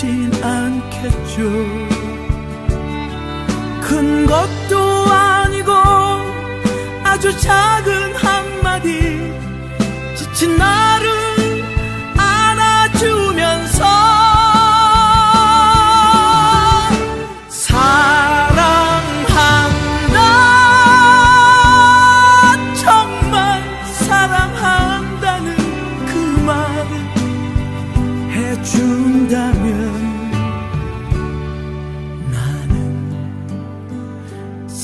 있진 않겠죠. 큰 것도 아니고 아주 작은 한마디. 지친 나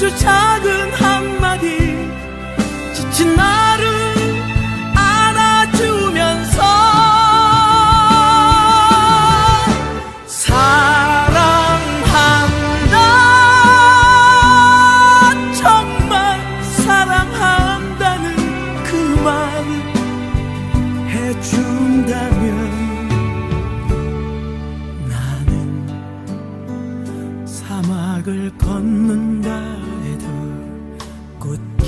아주 작은 한마디 지친 나를 안아주면서 사랑한다. 정말 사랑한다는 그 말을 해준다면 나는 사막을 꽃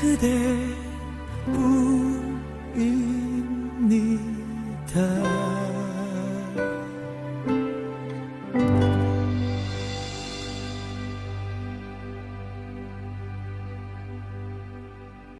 그대 뿐